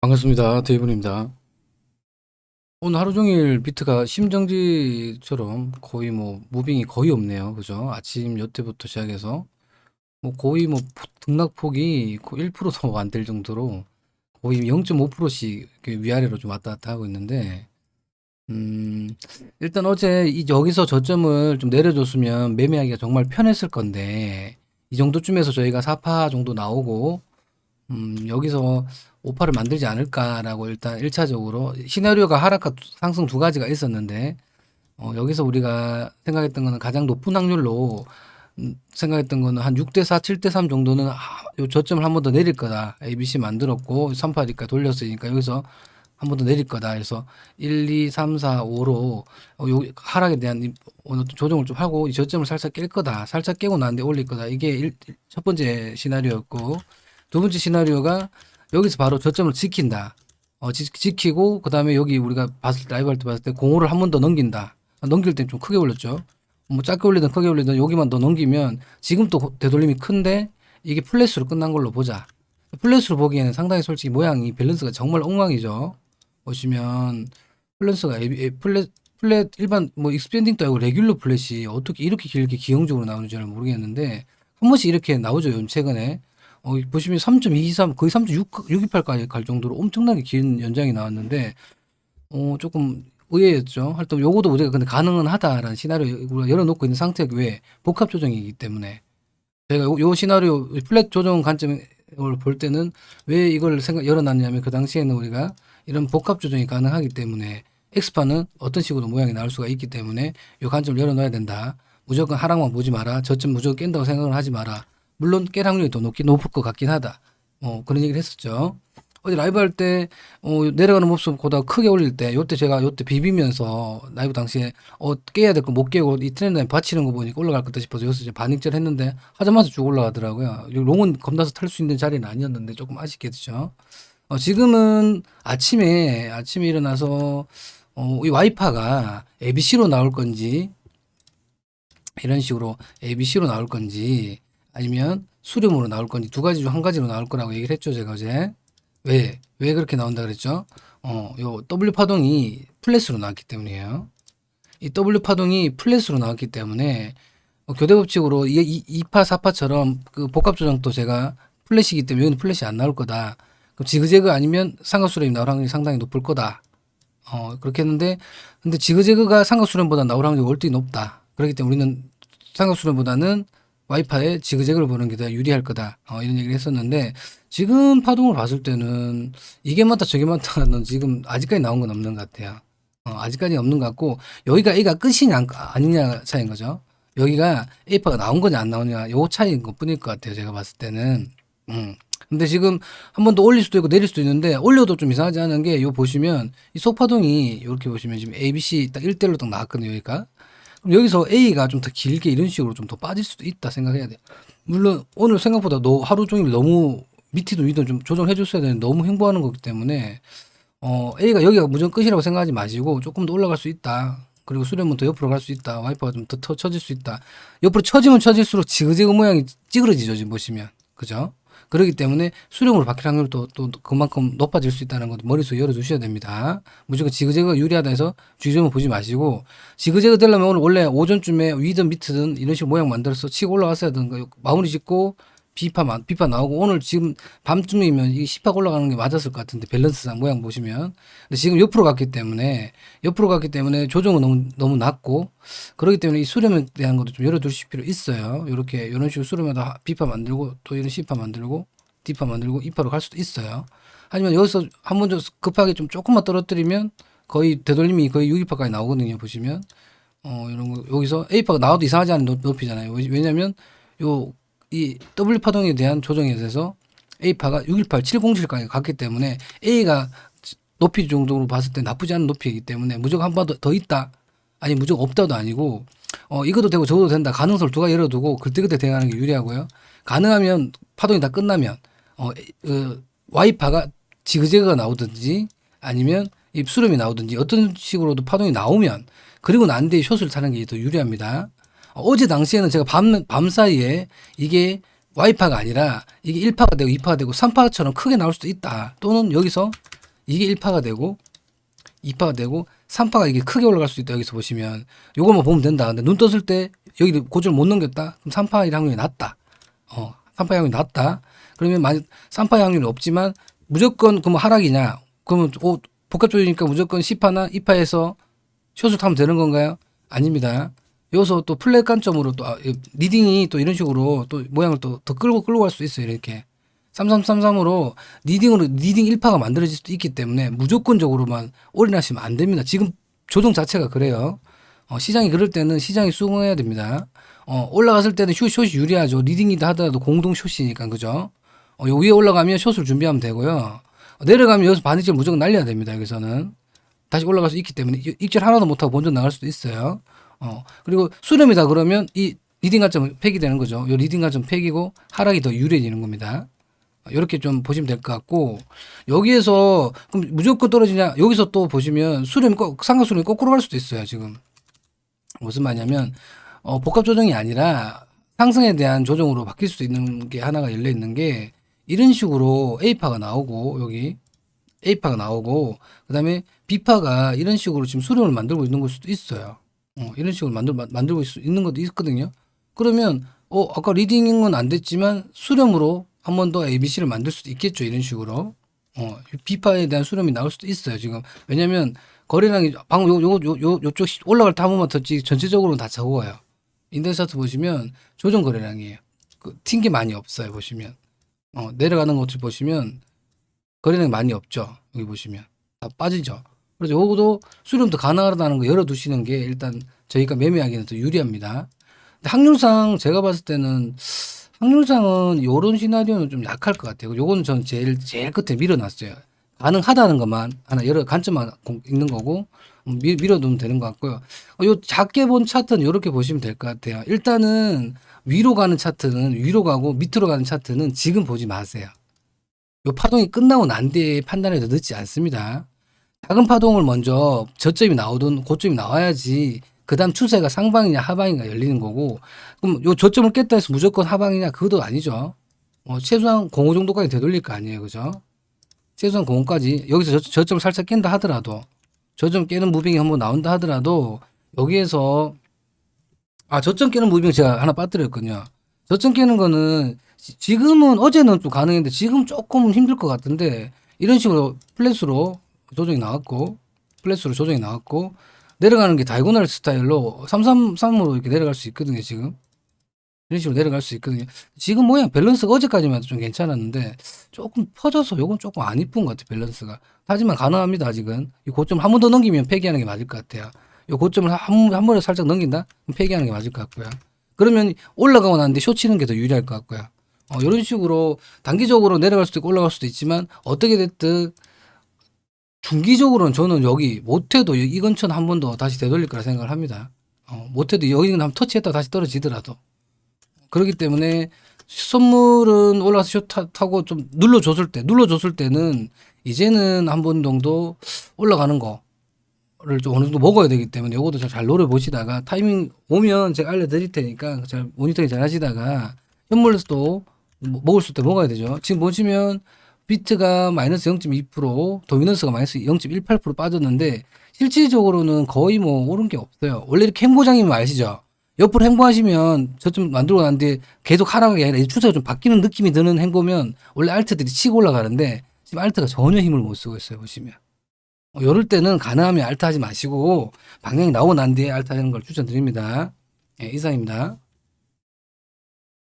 반갑습니다. 데이브입니다. 오늘 하루 종일 비트가 심정지처럼 거의 뭐 무빙이 거의 없네요. 그죠? 아침 요때부터 시작해서 뭐 거의 뭐 포- 등락폭이 1%도 안 될 정도로 거의 0.5%씩 위아래로 좀 왔다 갔다 하고 있는데 음, 일단 어제 이 여기서 저점을 좀 내려줬으면 매매하기가 정말 편했을 건데 이 정도쯤에서 저희가 4파 정도 나오고 음, 여기서 오파를 만들지 않을까라고 일단 1차적으로 시나리오가 하락과 상승 두 가지가 있었는데 어, 여기서 우리가 생각했던 거는 가장 높은 확률로 음, 생각했던 거는 한 6대 4, 7대 3 정도는 아, 요 저점을 한 번 더 내릴 거다. ABC 만들었고 3파니까 돌렸으니까 여기서 한 번 더 내릴 거다. 그래서 1, 2, 3, 4, 5로 어, 요 하락에 대한 이- 어느 조정을 좀 하고 이 저점을 살짝 깰 거다. 살짝 깨고 난 뒤에 올릴 거다. 이게 일, 첫 번째 시나리오였고 두 번째 시나리오가 여기서 바로 저점을 지킨다. 어, 지, 지키고 그다음에 여기 우리가 봤을 때 라이브 할 때 봤을 때 공호를 한 번 더 넘긴다. 아, 넘길 땐 좀 크게 올렸죠. 뭐 짧게 올리든 크게 올리든 여기만 더 넘기면 지금 또 되돌림이 큰데 이게 플랫으로 끝난 걸로 보자. 플랫으로 보기에는 상당히 솔직히 모양이 밸런스가 정말 엉망이죠. 보시면 플랫스가 플랫 플랫 일반 뭐 익스펜딩도 아니고 레귤러 플랫이 어떻게 이렇게 길게 기형적으로 나오는지는 모르겠는데 한 번씩 이렇게 나오죠. 요즘 최근에 어, 보시면 3.23 거의 3.628까지 갈 정도로 엄청나게 긴 연장이 나왔는데 어, 조금 의외였죠. 하여튼 요거도 우리가 근데 가능은 하다라는 시나리오 우리가 열어놓고 있는 상태가 왜 복합 조정이기 때문에 제가 요, 요 시나리오 플랫 조정 관점을 볼 때는 왜 이걸 생각 열어놨냐면 그 당시에는 우리가 이런 복합 조정이 가능하기 때문에 엑스파는 어떤 식으로 모양이 나올 수가 있기 때문에 요 관점을 열어놔야 된다. 무조건 하락만 보지 마라. 저점 무조건 깬다고 생각을 하지 마라. 물론 깰 확률이 더 높긴 높을 것 같긴 하다. 어, 그런 얘기를 했었죠. 어제 라이브 할 때, 어, 내려가는 모습보다 크게 올릴 때, 요때 제가 요때 비비면서 라이브 당시에, 어, 깨야 될 거 못 깨고 이 트렌드 라인 받치는 거 보니까 올라갈 거다 싶어서 여기서 이제 반익절 했는데 하자마자 쭉 올라가더라고요. 이 롱은 겁나서 탈 수 있는 자리는 아니었는데 조금 아쉽겠죠. 어, 지금은 아침에, 아침에 일어나서, 어, 이 와이파가 ABC로 나올 건지, 이런 식으로 ABC로 나올 건지, 아니면 수렴으로 나올 건지 두 가지 중 한 가지로 나올 거라고 얘기를 했죠, 제가 어제. 왜? 왜 그렇게 나온다 그랬죠? 어, 요 W 파동이 플랫으로 나왔기 때문이에요. 이 W 파동이 플랫으로 나왔기 때문에 어, 교대 법칙으로 이, 이, 2파, 4파처럼 그 복합 조정도 제가 플랫이기 때문에 여기는 플랫이 안 나올 거다. 그럼 지그재그 아니면 삼각수렴이 나올 확률이 상당히 높을 거다. 어, 그렇게 했는데 근데 지그재그가 삼각수렴보다 나올 확률이 월등히 높다. 그렇기 때문에 우리는 삼각수렴보다는 와이파에 지그재그를 보는 게 더 유리할 거다. 어, 이런 얘기를 했었는데 지금 파동을 봤을 때는 이게 맞다 저게 맞다는 지금 아직까지 나온 건 없는 것 같아요. 어, 아직까지 없는 것 같고 여기가 A가 끝이냐 안- 아니냐 차이인 거죠. 여기가 A파가 나온 거냐 안 나오냐 요 차이인 것 뿐일 것 같아요. 제가 봤을 때는. 음. 근데 지금 한 번 더 올릴 수도 있고 내릴 수도 있는데 올려도 좀 이상하지 않은 게 요 보시면 이 속파동이 이렇게 보시면 지금 A, B, C 딱 1대로 딱 나왔거든요. 여기가. 그럼 여기서 A가 좀 더 길게 이런 식으로 좀 더 빠질 수도 있다 생각해야 돼요. 물론 오늘 생각보다 너 하루 종일 너무 밑이도 위도 좀 조정해 줬어야 되는데 너무 횡보하는 거기 때문에 어 A가 여기가 무조건 끝이라고 생각하지 마시고 조금 더 올라갈 수 있다. 그리고 수렴은 더 옆으로 갈 수 있다. 와이퍼가 좀 더 쳐질 수 있다. 옆으로 쳐지면 쳐질수록 지그재그 모양이 찌그러지죠. 지금 보시면. 그죠? 그렇기 때문에 수렴으로 바뀔 확률도 또 그만큼 높아질 수 있다는 것도 머릿속에 열어두셔야 됩니다. 무조건 지그재그가 유리하다 해서 주의점을 보지 마시고 지그재그 되려면 오늘 원래 오전쯤에 위든 밑이든 이런 식으로 모양 만들어서 치고 올라갔어야 되는 거예요. 마무리 짓고 비파, 마- 비파 나오고 오늘 지금 밤쯤이면 이 10파 올라가는 게 맞았을 것 같은데 밸런스상 모양 보시면 근데 지금 옆으로 갔기 때문에 옆으로 갔기 때문에 조정은 너무 너무 낮고 그렇기 때문에 이 수렴에 대한 것도 좀 열어두실 필요 있어요. 이렇게 이런 식으로 수렴에다 비파 만들고 또 이런 C파 만들고 D파 만들고 E파로 갈 수도 있어요. 하지만 여기서 한 번 더 급하게 좀 조금만 떨어뜨리면 거의 되돌림이 거의 6위파까지 나오거든요. 보시면 어 이런 거 여기서 A파가 나와도 이상하지 않은 높- 높이잖아요. 왜- 왜냐면 요 이 W 파동에 대한 조정에 대해서 A파가 618, 707까지 갔기 때문에 A가 높이 정도로 봤을 때 나쁘지 않은 높이이기 때문에 무조건 한 번 더 있다. 아니 무조건 없다도 아니고 어 이것도 되고 저것도 된다. 가능성을 두가 열어두고 그때그때 대응하는 게 유리하고요. 가능하면 파동이 다 끝나면 어, 어 Y파가 지그재그가 나오든지 아니면 이 수렴이 나오든지 어떤 식으로도 파동이 나오면 그리고 난 뒤에 숏을 타는 게 더 유리합니다. 어, 어제 당시에는 제가 밤, 밤 사이에 이게 Y파가 아니라 이게 1파가 되고 2파가 되고 3파처럼 크게 나올 수도 있다. 또는 여기서 이게 1파가 되고 2파가 되고 3파가 이게 크게 올라갈 수도 있다. 여기서 보시면 요것만 보면 된다. 근데 눈 떴을 때 여기 고지를 못 넘겼다. 그럼 3파의 확률이 낮다. 어, 3파 확률이 낮다. 그러면 만약 3파 확률이 없지만 무조건 그럼 하락이냐? 그러면 오, 복합적이니까 무조건 10파나 2파에서 숏을 타면 되는 건가요? 아닙니다. 여기서 또 플랫 관점으로 또 아, 이 리딩이 또 이런 식으로 또 모양을 또 더 끌고 끌고 갈 수 있어요. 이렇게 3333으로 리딩으로 리딩 1파가 만들어질 수도 있기 때문에 무조건적으로만 올인하시면 안 됩니다. 지금 조정 자체가 그래요. 어, 시장이 그럴 때는 시장이 수긍해야 됩니다. 어, 올라갔을 때는 숏, 숏이 유리하죠. 리딩이다 하더라도 공동 숏이니까 그죠? 어, 요 위에 올라가면 숏을 준비하면 되고요. 어, 내려가면 여기서 반대절 무조건 날려야 됩니다. 여기서는 다시 올라갈 수 있기 때문에 이- 입질 하나도 못하고 먼저 나갈 수도 있어요. 어, 그리고 수렴이다 그러면 이 리딩 가점은 폐기되는 거죠. 요 리딩 가점 폐기고 하락이 더 유리해지는 겁니다. 이렇게 좀 보시면 될 것 같고 여기에서 그럼 무조건 떨어지냐 여기서 또 보시면 수렴이 꼭 상가 수렴이 거꾸로 갈 수도 있어요 지금 무슨 말이냐면 어, 복합 조정이 아니라 상승에 대한 조정으로 바뀔 수도 있는 게 하나가 열려 있는 게 이런 식으로 A파가 나오고 여기 A파가 나오고 그다음에 B파가 이런 식으로 지금 수렴을 만들고 있는 걸 수도 있어요. 어, 이런 식으로 만들 마- 만들고 있, 있는 것도 있거든요. 그러면 어 아까 리딩은 안 됐지만 수렴으로 한 번 더 ABC를 만들 수도 있겠죠. 이런 식으로 어 B파에 대한 수렴이 나올 수도 있어요. 지금 왜냐하면 거래량이 방금 요 요 요 요 요쪽 시- 올라갈 때 한 번만 더 찍, 전체적으로는 다 적어요. 인덱스 보시면 조정 거래량이에요. 그, 튄게 많이 없어요. 보시면 어 내려가는 것들 보시면 거래량이 많이 없죠. 여기 보시면 다 빠지죠. 그래서 요것도 수렴도 가능하다는 거 열어두시는 게 일단 저희가 매매하기는 더 유리합니다. 근데 확률상 제가 봤을 때는 확률상은 요런 시나리오는 좀 약할 것 같아요. 요거는 전 제일 제일 끝에 밀어놨어요. 가능하다는 것만 하나 여러 관점만 공- 있는 거고 음, 밀, 밀어두면 되는 것 같고요. 어, 요 작게 본 차트는 이렇게 보시면 될 것 같아요. 일단은 위로 가는 차트는 위로 가고 밑으로 가는 차트는 지금 보지 마세요. 요 파동이 끝나고 난 뒤에 판단해도 늦지 않습니다. 작은 파동을 먼저 저점이 나오든 고점이 나와야지 그다음 추세가 상방이냐 하방이냐 열리는 거고 그럼 요 저점을 깼다 해서 무조건 하방이냐 그것도 아니죠. 어, 최소한 05 정도까지 되돌릴 거 아니에요, 그죠? 최소한 05까지 여기서 저, 저점을 살짝 깬다 하더라도 저점 깨는 무빙이 한번 나온다 하더라도 여기에서 아 저점 깨는 무빙 제가 하나 빠뜨렸거든요. 저점 깨는 거는 지- 지금은 어제는 좀 가능했는데 지금 조금 힘들 것 같은데 이런 식으로 플랫으로 조정이 나왔고 플랫으로 조정이 나왔고 내려가는 게 다이고널 스타일로 333으로 이렇게 내려갈 수 있거든요 지금. 이런 식으로 내려갈 수 있거든요. 지금 모양 밸런스가 어제까지만 해도 좀 괜찮았는데 조금 퍼져서 요건 조금 안 이쁜 것 같아요 밸런스가. 하지만 가능합니다 아직은. 이 고점 한 번 더 넘기면 폐기하는 게 맞을 것 같아요. 이 고점을 한, 한 번에 살짝 넘긴다? 폐기하는 게 맞을 것 같고요. 그러면 올라가고 나는데 쇼 치는 게 더 유리할 것 같고요. 어, 이런 식으로 단기적으로 내려갈 수도 있고 올라갈 수도 있지만 어떻게 됐든 중기적으로는 저는 여기 못해도 이- 이 근처는 한 번 더 다시 되돌릴 거라 생각을 합니다. 어, 못해도 여기는 한번 터치했다 다시 떨어지더라도 그렇기 때문에 선물은 올라가서 숏 타- 타고 좀 눌러줬을 때 눌러줬을 때는 이제는 한 번 정도 올라가는 거를 좀 어느 정도 먹어야 되기 때문에 요것도 잘, 잘 노려보시다가 타이밍 오면 제가 알려드릴 테니까 잘 모니터링 잘 하시다가 현물에서도 뭐- 먹을 수 있때 먹어야 되죠. 지금 보시면 비트가 마이너스 0.2%, 도미넌스가 마이너스 0.18% 빠졌는데 실질적으로는 거의 뭐 오른 게 없어요. 원래 이렇게 행보장이면 아시죠? 옆으로 행보하시면 저좀 만들고 난 뒤에 계속 하락이 아니라 이 추세가 좀 바뀌는 느낌이 드는 행보면 원래 알트들이 치고 올라가는데 지금 알트가 전혀 힘을 못 쓰고 있어요. 보시면. 어, 이럴 때는 가능하면 알트 하지 마시고 방향이 나오고 난 뒤에 알트 하는 걸 추천드립니다. 예, 이상입니다.